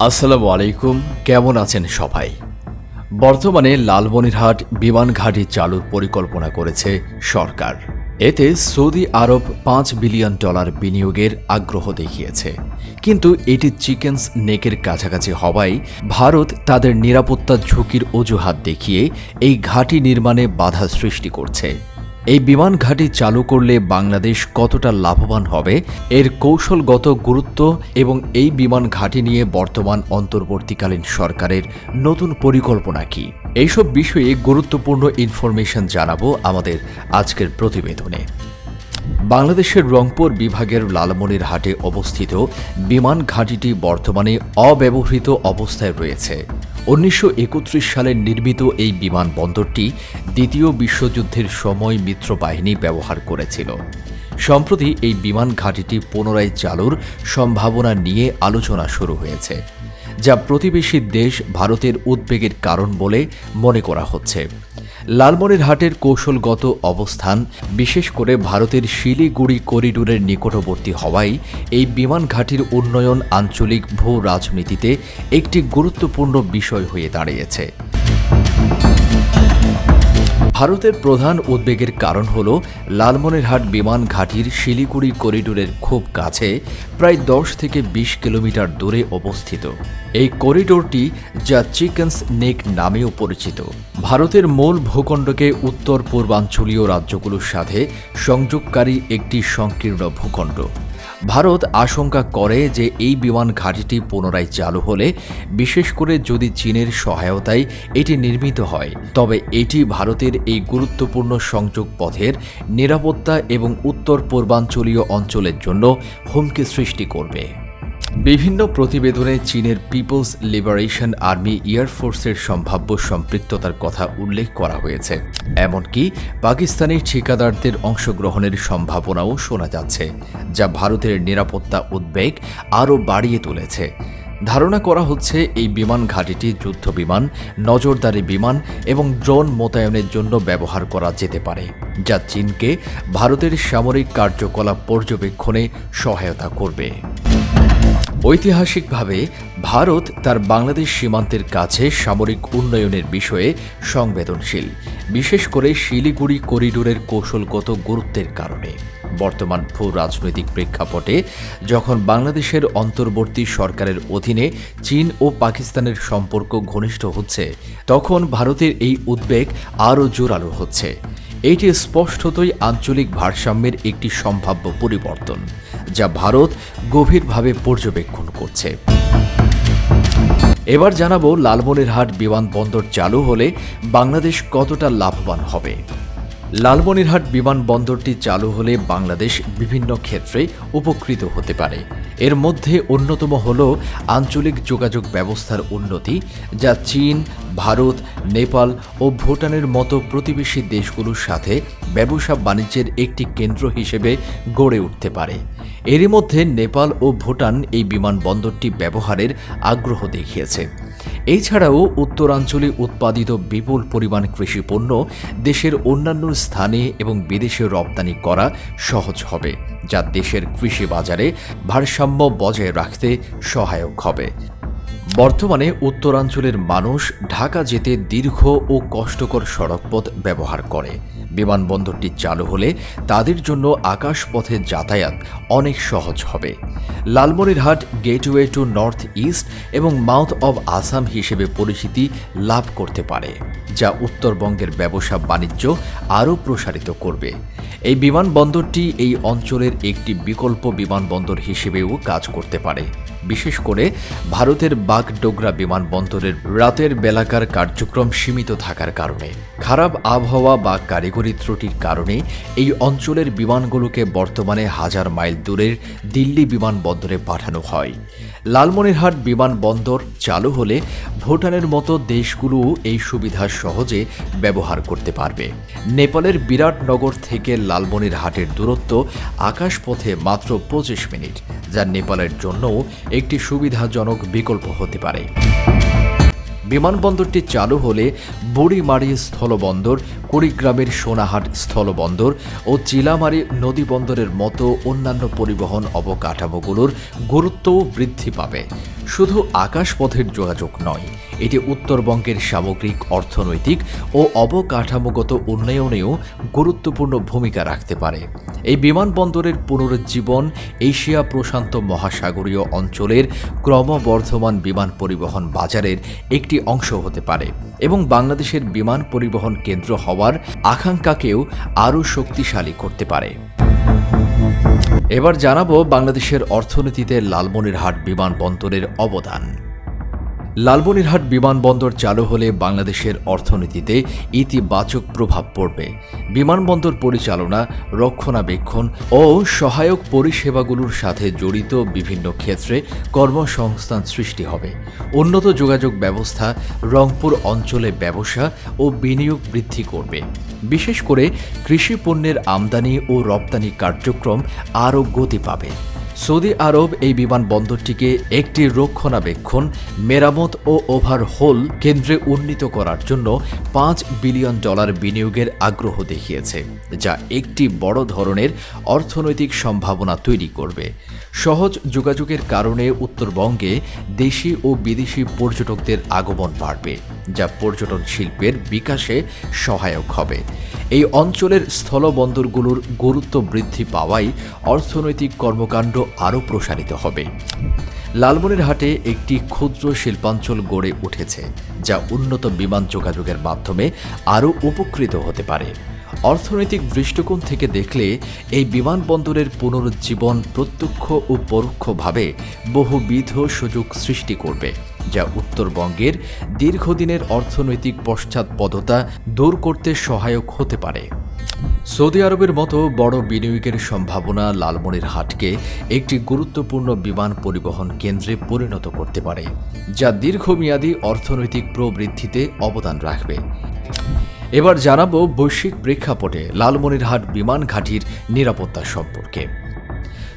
আসসালামু আলাইকুম, কেমন আছেন সবাই? বর্তমানে লালমনিরহাট বিমান ঘাঁটি চালুর পরিকল্পনা করেছে সরকার। এতে সৌদি আরব পাঁচ বিলিয়ন ডলার বিনিয়োগের আগ্রহ দেখিয়েছে। কিন্তু এটি চিকেন্স নেকের কাছাকাছি হওয়ায় ভারত তাদের নিরাপত্তা ঝুঁকির অজুহাত দেখিয়ে এই ঘাঁটি নির্মাণে বাধা সৃষ্টি করছে। এই বিমান ঘাঁটি চালু করলে বাংলাদেশ কতটা লাভবান হবে, এর কৌশলগত গুরুত্ব এবং এই বিমান ঘাঁটি নিয়ে বর্তমান অন্তর্বর্তীকালীন সরকারের নতুন পরিকল্পনা কি? এইসব বিষয়ে গুরুত্বপূর্ণ ইনফরমেশন জানাব আমাদের আজকের প্রতিবেদনে। বাংলাদেশের রংপুর বিভাগের লালমনিরহাটে অবস্থিত বিমান ঘাঁটিটি বর্তমানে অব্যবহৃত অবস্থায় রয়েছে। উনিশশো একত্রিশ সালে নির্মিত এই বিমানবন্দরটি দ্বিতীয় বিশ্বযুদ্ধের সময় মিত্রবাহিনী ব্যবহার করেছিল। সম্প্রতি এই বিমান ঘাঁটিটি পুনরায় চালুর সম্ভাবনা নিয়ে আলোচনা শুরু হয়েছে, যা প্রতিবেশী দেশ ভারতের উদ্বেগের কারণ বলে মনে করা হচ্ছে। লালমনিরহাটের কৌশলগত অবস্থান, বিশেষ করে ভারতের শিলিগুড়ি করিডোরের নিকটবর্তী হওয়ায় এই বিমান ঘাঁটির উন্নয়ন আঞ্চলিক ভূ রাজনীতিতে একটি গুরুত্বপূর্ণ বিষয় হয়ে দাঁড়িয়েছে। ভারতের প্রধান উদ্বেগের কারণ হল লালমনিরহাট বিমান ঘাটির শিলিগুড়ি করিডোরের খুব কাছে, প্রায় দশ থেকে বিশ কিলোমিটার দূরে অবস্থিত। এই করিডোরটি যা চিকেন্স নেক নামেও পরিচিত। ভারতের মূল ভূখণ্ডকে উত্তর পূর্বাঞ্চলীয় রাজ্যগুলোর সাথে সংযোগকারী একটি সংকীর্ণ ভূখণ্ড। ভারত আশঙ্কা করে যে এই বিমান ঘাঁটিটি পুনরায় চালু হলে, বিশেষ করে যদি চীনের সহায়তায় এটি নির্মিত হয়, তবে এটি ভারতের এই গুরুত্বপূর্ণ সংযোগ পথের নিরাপত্তা এবং উত্তর পূর্বাঞ্চলীয় অঞ্চলের জন্য হুমকি সৃষ্টি করবে। বিভিন্ন প্রতিবেদনে চীনের পিপলস লিবারেশন আর্মি এয়ারফোর্সের সম্ভাব্য সম্পৃক্ততার কথা উল্লেখ করা হয়েছে। এমনকি পাকিস্তানি ঠিকাদারদের অংশগ্রহণের সম্ভাবনাও শোনা যাচ্ছে, যা ভারতের নিরাপত্তা উদ্বেগ আরও বাড়িয়ে তুলেছে। ধারণা করা হচ্ছে, এই বিমান ঘাঁটিটি যুদ্ধ বিমান, নজরদারি বিমান এবং ড্রোন মোতায়েনের জন্য ব্যবহার করা যেতে পারে, যা চীনকে ভারতের সামরিক কার্যকলাপ পর্যবেক্ষণে সহায়তা করবে। ঐতিহাসিকভাবে ভারত তার বাংলাদেশ সীমান্তের কাছে সামরিক উন্নয়নের বিষয়ে সংবেদনশীল, বিশেষ করে শিলিগুড়ি করিডোরের কৌশলগত গুরুত্বের কারণে। বর্তমান ভূ রাজনৈতিক প্রেক্ষাপটে যখন বাংলাদেশের অন্তর্বর্তী সরকারের অধীনে চীন ও পাকিস্তানের সম্পর্ক ঘনিষ্ঠ হচ্ছে, তখন ভারতের এই উদ্বেগ আরও জোরালো হচ্ছে। এটি স্পষ্টতই আঞ্চলিক ভারসাম্যের একটি সম্ভাব্য পরিবর্তন, যা ভারত গভীরভাবে পর্যবেক্ষণ করছে। এবার জানাব লালমনিরহাট বিমানবন্দর চালু হলে বাংলাদেশ কতটা লাভবান হবে। লালমনিরহাট বিমানবন্দরটি চালু হলে বাংলাদেশ বিভিন্ন ক্ষেত্রে উপকৃত হতে পারে। এর মধ্যে অন্যতম হল আঞ্চলিক যোগাযোগ ব্যবস্থার উন্নতি, যা চীন, ভারত, নেপাল ও ভুটানের মতো প্রতিবেশী দেশগুলোর সাথে ব্যবসা বাণিজ্যের একটি কেন্দ্র হিসেবে গড়ে উঠতে পারে। এরই মধ্যে নেপাল ও ভুটান এই বিমানবন্দরটি ব্যবহারের আগ্রহ দেখিয়েছে। এছাড়াও উত্তরাঞ্চলে উৎপাদিত বিপুল পরিমাণ কৃষি পণ্য দেশের অন্যান্য স্থানে এবং বিদেশে রপ্তানি করা সহজ হবে, যা দেশের কৃষি বাজারে ভারসাম্য বজায় রাখতে সহায়ক হবে। বর্তমানে উত্তরাঞ্চলের মানুষ ঢাকা যেতে দীর্ঘ ও কষ্টকর সড়কপথ ব্যবহার করে। বিমানবন্দরটি চালু হলে তাদের জন্য আকাশপথে যাতায়াত অনেক সহজ হবে। Lalmonirhat, gateway to north east এবং মাউথ অব আসাম হিসেবে পরিচিতি লাভ করতে পারে, যা উত্তরবঙ্গের ব্যবসা বাণিজ্য আরও প্রসারিত করবে। এই বিমানবন্দরটি এই অঞ্চলের একটি বিকল্প বিমানবন্দর হিসেবেও কাজ করতে পারে। বিশেষ করে ভারতের বাগডোগরা বিমানবন্দরের রাতের বেলাকার কার্যক্রম সীমিত থাকার কারণে। খারাপ আবহাওয়া বা কারিগরি ত্রুটির কারণে এই অঞ্চলের বিমানগুলোকে বর্তমানে হাজার মাইল দূরের দিল্লি বিমানবন্দরে পাঠানো হয়। লালমনিরহাট বিমানবন্দর চালু হলে ভুটানের মতো দেশগুলোও এই সুবিধা সহজে ব্যবহার করতে পারবে। নেপালের বিরাটনগর থেকে লালমনিরহাটের দূরত্ব আকাশপথে মাত্র পঁচিশ মিনিট, যা নেপালের জন্যও একটি সুবিধাজনক বিকল্প হতে পারে। বিমানবন্দরটি চালু হলে বুড়িমারি স্থলবন্দর, কুড়িগ্রামের সোনাহাট স্থলবন্দর ও চিলামারি নদীবন্দরের মতো অন্যান্য পরিবহন অবকাঠামোগুলোর গুরুত্বও বৃদ্ধি পাবে। শুধু আকাশপথের যোগাযোগ নয়, এটি উত্তরবঙ্গের সামগ্রিক অর্থনৈতিক ও অবকাঠামোগত উন্নয়নেও গুরুত্বপূর্ণ ভূমিকা রাখতে পারে। এই বিমানবন্দরের পুনরুজ্জীবন এশিয়া প্রশান্ত মহাসাগরীয় অঞ্চলের ক্রমবর্ধমান বিমান পরিবহন বাজারের একটি অংশ হতে পারে এবং বাংলাদেশের বিমান পরিবহন কেন্দ্র হওয়ার আকাঙ্ক্ষাকেও আরও শক্তিশালী করতে পারে। এবার জানাব বাংলাদেশের অর্থনীতিতে লালমনিরহাট বিমানবন্দরের অবদান। লালমনিরহাট বিমানবন্দর চালু হলে বাংলাদেশের অর্থনীতিতে ইতিবাচক প্রভাব পড়বে। বিমানবন্দর পরিচালনা, রক্ষণাবেক্ষণ ও সহায়ক পরিষেবাগুলোর সাথে জড়িত বিভিন্ন ক্ষেত্রে কর্মসংস্থান সৃষ্টি হবে। উন্নত যোগাযোগ ব্যবস্থা, রংপুর অঞ্চলে ব্যবসা ও বিনিয়োগ বৃদ্ধি করবে। বিশেষ করে কৃষি পণ্যের আমদানি ও রপ্তানি কার্যক্রম আরও গতি পাবে। সৌদি আরব এই বিমানবন্দরটিকে একটি রক্ষণাবেক্ষণ, মেরামত ও ওভারহোল কেন্দ্রে উন্নীত করার জন্য পাঁচ বিলিয়ন ডলার বিনিয়োগের আগ্রহ দেখিয়েছে, যা একটি বড় ধরনের অর্থনৈতিক সম্ভাবনা তৈরি করবে। সহজ যোগাযোগের কারণে উত্তরবঙ্গে দেশি ও বিদেশি পর্যটকদের আগমন বাড়বে। যা পর্যটন শিল্পের বিকাশে সহায়ক হবে। এই অঞ্চলের স্থলবন্দরগুলোর গুরুত্ব বৃদ্ধি পাওয়ায় অর্থনৈতিক কর্মকাণ্ড আরও প্রসারিত হবে। লালমনিরহাটে একটি ক্ষুদ্র শিল্পাঞ্চল গড়ে উঠেছে, যা উন্নত বিমান যোগাযোগের মাধ্যমে আরও উপকৃত হতে পারে। অর্থনৈতিক দৃষ্টিকোণ থেকে দেখলে, এই বিমানবন্দরের পুনরুজ্জীবন প্রত্যক্ষ ও পরোক্ষভাবে বহুবিধ সুযোগ সৃষ্টি করবে। যা উত্তরবঙ্গের দীর্ঘদিনের অর্থনৈতিক পশ্চাৎপদতা দূর করতে সহায়ক হতে পারে। সৌদি আরবের মতো বড় বিনিয়োগের সম্ভাবনা লালমনিরহাটকে একটি গুরুত্বপূর্ণ বিমান পরিবহন কেন্দ্রে পরিণত করতে পারে, যা দীর্ঘমেয়াদী অর্থনৈতিক প্রবৃদ্ধিতে অবদান রাখবে। এবার জানাব বৈশ্বিক প্রেক্ষাপটে লালমনিরহাট বিমান ঘাঁটির নিরাপত্তা সম্পর্কে।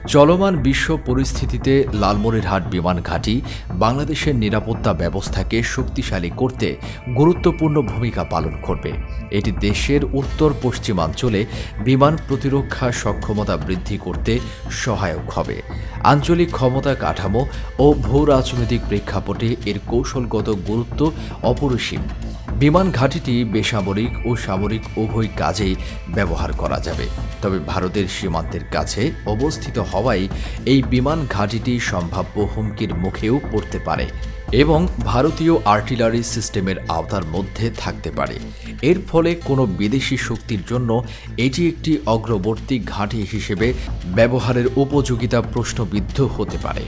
চলমান বিশ্ব পরিস্থিতিতে লালমনিরহাট বিমান ঘাঁটি বাংলাদেশের নিরাপত্তা ব্যবস্থাকে শক্তিশালী করতে গুরুত্বপূর্ণ ভূমিকা পালন করবে। এটি দেশের উত্তর পশ্চিমাঞ্চলে বিমান প্রতিরক্ষা সক্ষমতা বৃদ্ধি করতে সহায়ক হবে। আঞ্চলিক ক্ষমতা কাঠামো ও ভূ রাজনৈতিক প্রেক্ষাপটে এর কৌশলগত গুরুত্ব অপরিসীম। বিমান ঘাঁটিটি বেসামরিক ও সামরিক উভয় কাজেই ব্যবহার করা যাবে। তবে ভারতের সীমান্তের কাছে অবস্থিত হওয়ায় এই বিমান ঘাঁটিটি সম্ভাব্য হুমকির মুখেও পড়তে পারে এবং ভারতীয় আর্টিলারি সিস্টেমের আওতার মধ্যে থাকতে পারে। এর ফলে কোনো বিদেশি শক্তির জন্য এটি একটি অগ্রবর্তী ঘাঁটি হিসেবে ব্যবহারের উপযোগিতা প্রশ্নবিদ্ধ হতে পারে।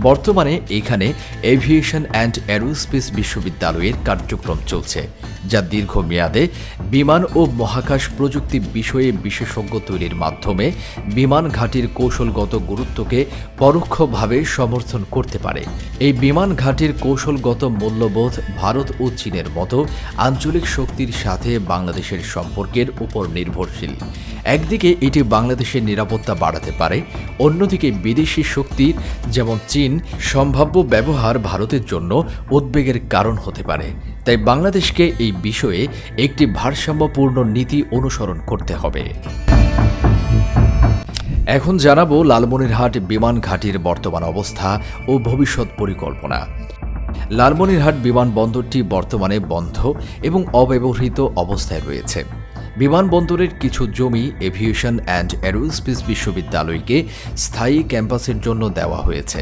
বর্তমানে এখানে এভিয়েশন অ্যান্ড অ্যারোস্পেস বিশ্ববিদ্যালয়ের কার্যক্রম চলছে। যা দীর্ঘমেয়াদে বিমান ও মহাকাশ প্রযুক্তি বিষয়ে বিশেষজ্ঞ তৈরির মাধ্যমে বিমান ঘাঁটির কৌশলগত গুরুত্বকে পরোক্ষভাবে সমর্থন করতে পারে। এই বিমান ঘাঁটির কৌশলগত মূল্যবোধ ভারত ও চীনের মতো আঞ্চলিক শক্তির সাথে বাংলাদেশের সম্পর্কের উপর নির্ভরশীল। একদিকে এটি বাংলাদেশের নিরাপত্তা বাড়াতে পারে, অন্যদিকে বিদেশি শক্তির যেমন চীন সম্ভাব্য ব্যবহার ভারতের জন্য উদ্বেগের কারণ হতে পারে। তাই বাংলাদেশকে এই বিষয়ে একটি ভারসাম্যপূর্ণ নীতি অনুসরণ করতে হবে। এখন জানাব লালমনিরহাট বিমান ঘাটির বর্তমান অবস্থা ও ভবিষ্যৎ পরিকল্পনা। লালমনিরহাট বিমানবন্দরটি বর্তমানে বন্ধ এবং অব্যবহৃত অবস্থায় রয়েছে। বিমানবন্দরের কিছু জমি এভিয়েশন অ্যান্ড অ্যারোস্পেস বিশ্ববিদ্যালয়কে স্থায়ী ক্যাম্পাসের জন্য দেওয়া হয়েছে।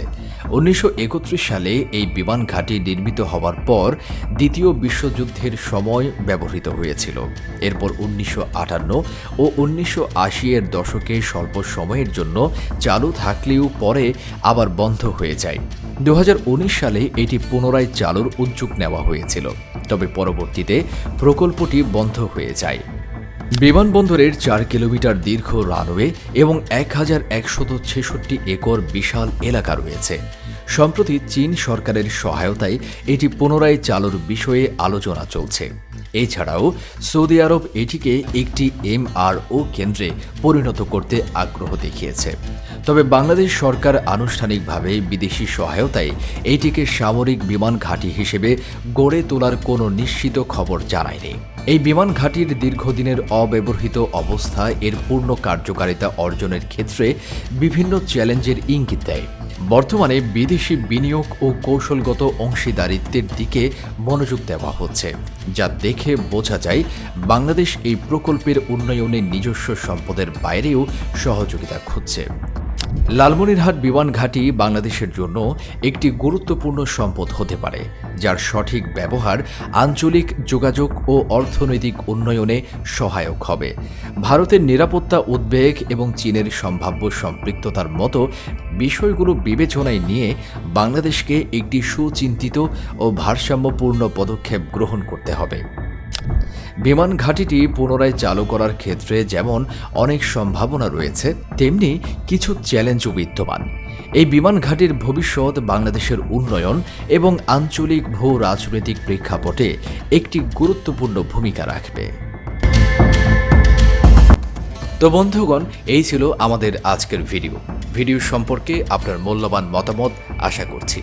উনিশশো একত্রিশ সালে এই বিমান ঘাঁটি নির্মিত হওয়ার পর দ্বিতীয় বিশ্বযুদ্ধের সময় ব্যবহৃত হয়েছিল। এরপর উনিশশো আটান্ন ও উনিশশো আশি এর দশকে স্বল্প সময়ের জন্য চালু থাকলেও পরে আবার বন্ধ হয়ে যায়। দু হাজার উনিশ সালে এটি পুনরায় চালুর উদ্যোগ নেওয়া হয়েছিল। তবে পরবর্তীতে প্রকল্পটি বন্ধ হয়ে যায়। বিমানবন্দরের চার কিলোমিটার দীর্ঘ রানওয়ে এবং এক হাজার একশত ছেষট্টি একর বিশাল এলাকা রয়েছে। সম্প্রতি চীন সরকারের সহায়তায় এটি পুনরায় চালুর বিষয়ে আলোচনা চলছে। এছাড়াও সৌদি আরব এটিকে একটি এমআরও কেন্দ্রে পরিণত করতে আগ্রহ দেখিয়েছে। তবে বাংলাদেশ সরকার আনুষ্ঠানিকভাবে বিদেশি সহায়তায় এটিকে সামরিক বিমান ঘাঁটি হিসেবে গড়ে তোলার কোনো নিশ্চিত খবর জানায়নি। এই বিমান ঘাঁটির দীর্ঘদিনের অব্যবহৃত অবস্থা এর পূর্ণ কার্যকারিতা অর্জনের ক্ষেত্রে বিভিন্ন চ্যালেঞ্জের ইঙ্গিত দেয়। বর্তমানে বিদেশি বিনিয়োগ ও কৌশলগত অংশীদারিত্বের দিকে মনোযোগ দেওয়া হচ্ছে, যা দেখে বোঝা যায় বাংলাদেশ এই প্রকল্পের উন্নয়নে নিজস্ব সম্পদের বাইরেও সহযোগিতা খুঁজছে। লালমনিরহাট বিমান ঘাঁটি বাংলাদেশের জন্য একটি গুরুত্বপূর্ণ সম্পদ হতে পারে, যার সঠিক ব্যবহার আঞ্চলিক যোগাযোগ ও অর্থনৈতিক উন্নয়নে সহায়ক হবে। ভারতের নিরাপত্তা উদ্বেগ এবং চীনের সম্ভাব্য সম্পৃক্ততার মতো বিষয়গুলো বিবেচনায় নিয়ে বাংলাদেশকে একটি সুচিন্তিত ও ভারসাম্যপূর্ণ পদক্ষেপ গ্রহণ করতে হবে। বিমান ঘাঁটিটি পুনরায় চালু করার ক্ষেত্রে যেমন অনেক সম্ভাবনা রয়েছে, তেমনি কিছু চ্যালেঞ্জও বিদ্যমান। এই বিমান ঘাঁটির ভবিষ্যৎ, বাংলাদেশের উন্নয়ন এবং আঞ্চলিক ভূ রাজনৈতিক প্রেক্ষাপটে একটি গুরুত্বপূর্ণ ভূমিকা রাখবে। তো বন্ধুগণ, এই ছিল আমাদের আজকের ভিডিও। ভিডিও সম্পর্কে আপনার মূল্যবান মতামত আশা করছি।